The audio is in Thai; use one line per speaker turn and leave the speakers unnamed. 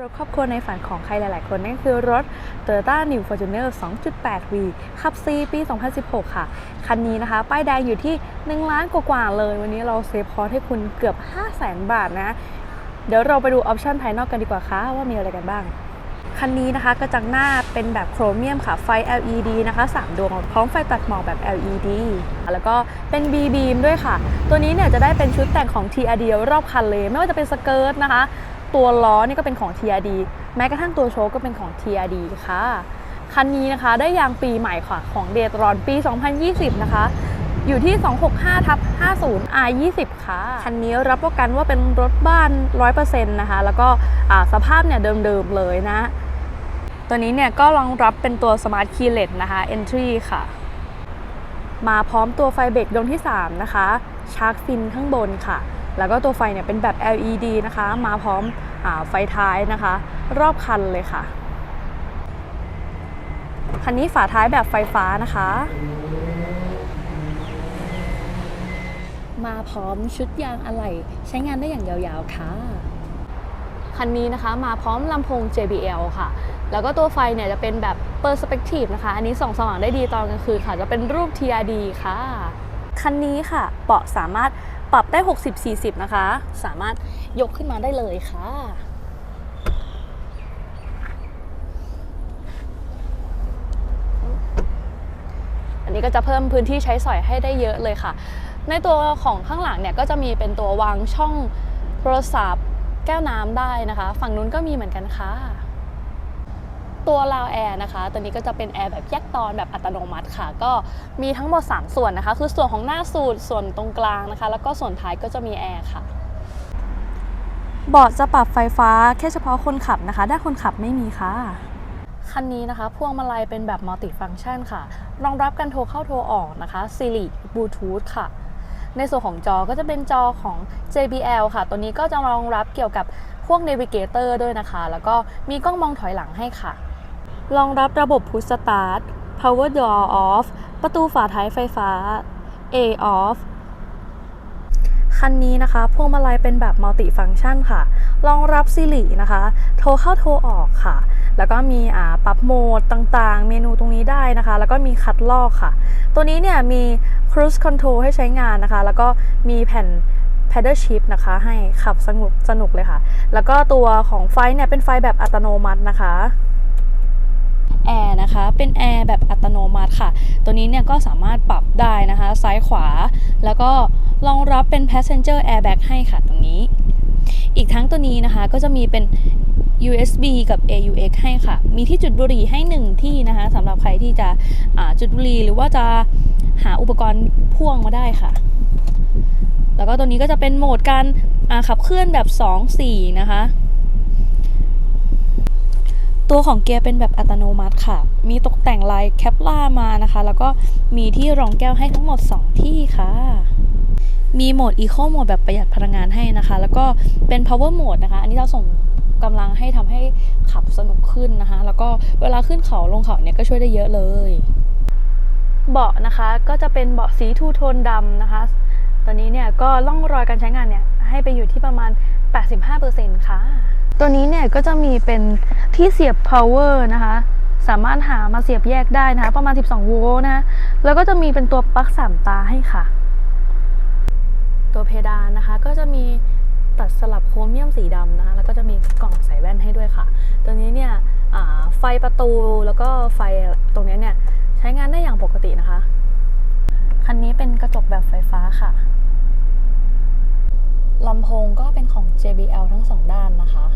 รถครอบครัวในฝันของใครหลาย ๆ คนนั่นคือรถ Toyota New Fortuner 2.8V ขับ C ปี 2016 ค่ะ คันนี้นะคะ ป้ายแดงอยู่ที่ 1 ล้านกว่าๆเลย วันนี้เราเซฟคอร์สให้คุณเกือบ 500,000 บาทนะ เดี๋ยวเราไปดูออปชั่นภายนอกกันดีกว่าค่ะว่ามีอะไรกันบ้าง คันนี้นะคะกระจังหน้าเป็นแบบโครเมียมค่ะ ไฟ LED นะคะ 3 ดวง พร้อมไฟตัดหมอกแบบ LED แล้วก็เป็น B beam ด้วยค่ะ ตัวนี้เนี่ยจะได้เป็นชุดแต่งของ TRD รอบคันเลย ไม่ว่าจะเป็นสเกิร์ตนะคะ ตัวล้อนี่ก็เป็นของ TRD แม้กระทั่งตัวโชว์ก็เป็นของ TRD ค่ะ คันนี้นะคะได้ยางปีใหม่ค่ะของเดตรอนปี 2020 นะคะ อยู่ที่ 265ทับ50 R20 ค่ะ คันนี้รับประกันว่าเป็นรถบ้าน 100%นะคะ แล้วก็สภาพเนี่ยเดิมๆเลยนะ ตัวนี้เนี่ยก็รองรับเป็นตัว Smart Keyless นะคะ Entry ค่ะ มาพร้อมตัวไฟเบรกดวงที่ 3 นะคะชาร์กฟินข้างบนค่ะ แล้วก็ตัวไฟเนี่ยเป็นแบบ LED นะคะ มาพร้อมอไฟท้ายนะคะ รอบคันเลยค่ะ คันนี้ฝาท้ายแบบไฟฟ้านะคะ มาพร้อมชุดยางอะไหล่ใช้งานได้อย่างยาวๆ ค่ะ คันนี้นะคะมาพร้อมลำโพง JBL ค่ะ แล้วก็ตัวไฟเนี่ยจะเป็นแบบ Perspective นะคะ อันนี้ส่องสว่างได้ดีตอนกลางคืนค่ะ จะเป็นรูป TRD ค่ะ คันนี้ค่ะเบาะสามารถ ปรับได้ 60-40 นะคะ สามารถยกขึ้นมาได้เลยค่ะ อันนี้ก็จะเพิ่มพื้นที่ใช้สอยให้ได้เยอะเลยค่ะ ในตัวของข้างหลังเนี่ยก็จะมีเป็นตัววางช่องโทรศัพท์แก้วน้ำได้นะคะ ฝั่งนู้นก็มีเหมือนกันค่ะ ตัวราวแอร์นะคะ ตัวนี้ก็จะเป็นแอร์แบบแยกตอนแบบอัตโนมัติค่ะ ก็มีทั้งหมด 3 ส่วนนะคะ คือส่วนของหน้าสูตรส่วนตรงกลางนะคะ แล้วก็ส่วนท้ายก็จะมีแอร์ค่ะเบาะจะปรับไฟฟ้าแค่เฉพาะคนขับนะคะ ด้านคนขับไม่มีค่ะ คันนี้นะคะ พวงมาลัยเป็นแบบมัลติฟัง c t ชันค่ะ รองรับการโทรเข้าโทรออกนะคะ Siri Bluetooth ค่ะ ในส่วนของจอก็จะเป็นจอของ JBL ค่ะ ตัวนี้ก็จะรองรับเกี่ยวกับพวก Navigator ด้วยนะคะ แล้วก็มีกล้องมองถอยหลังให้ค่ะ รองรับระบบ Push Start Power Door Off ประตูฝาท้ายไฟฟ้า A Off คันนี้นะคะ พวงมาลัยเป็นแบบมัลติฟัง c t ชันค่ะ รองรับ Siri นะคะ โทรเข้าโทรออกค่ะ แล้วก็มีอ่าปรับโหมดต่างๆ เมนูตรงนี้ได้นะคะ แล้วก็มีคัดลอกค่ะ ตัวนี้เนี่ยมี Cruise Control ให้ใช้งานนะคะ แล้วก็มีแผ่น Pedal Shift นะคะ ให้ขับสนุกสนุกเลยค่ะ แล้วก็ตัวของไฟเนี่ยเป็นไฟแบบอัตโนมัตินะคะ แอร์นะคะ เป็นแอร์แบบอัตโนมัติค่ะ ตัวนี้เนี่ยก็สามารถปรับได้นะคะ ซ้ายขวา แล้วก็รองรับเป็น passenger airbag ให้ค่ะตรงนี้ อีกทั้งตัวนี้นะคะก็จะมีเป็น USB กับ AUX ให้ค่ะ มีที่จุดบุหรี่ให้ 1 ที่นะคะสำหรับใครที่จะจุดบุหรี่หรือว่าจะหาอุปกรณ์พ่วงมาได้ค่ะ แล้วก็ตัวนี้ก็จะเป็นโหมดการขับเคลื่อนแบบ 2-4 นะคะ ตัวของเกียร์เป็นแบบอัตโนมัติค่ะ มีตกแต่งลายแคปล่ามานะคะ แล้วก็มีที่รองแก้วให้ทั้งหมด 2 ที่ค่ะ มีโหมด Eco โหมดแบบประหยัดพลังงานให้นะคะ แล้วก็เป็น Power Mode นะคะ อันนี้เราส่งกำลังให้ทำให้ขับสนุกขึ้นนะคะ แล้วก็เวลาขึ้นเขาลงเขาเนี่ยก็ช่วยได้เยอะเลย เบาะนะคะก็จะเป็นเบาะสีทูโทนดำนะคะ ตอนนี้เนี่ยก็ล่องรอยการใช้งานเนี่ยให้ไปอยู่ที่ประมาณ 85%ค่ะ ตัวนี้เนี่ยก็จะมีเป็นที่เสียบ power นะคะ สามารถหามาเสียบแยกได้นะคะประมาณ 12 โวลต์นะะแล้วก็จะมีเป็นตัวปลั๊กสามตาให้ค่ะ ตัวเพดานนะคะก็จะมีตัดสลับโครเมียมสีดำนะคะแล้วก็จะมีกล่องใส่แว่นให้ด้วยค่ะ ตัวนี้เนี่ยไฟประตูแล้วก็ไฟตรงนี้เนี่ยใช้งานได้อย่างปกตินะคะ คันนี้เป็นกระจกแบบไฟฟ้าค่ะลำโพงก็เป็นของ JBL ทั้งสองด้านนะคะ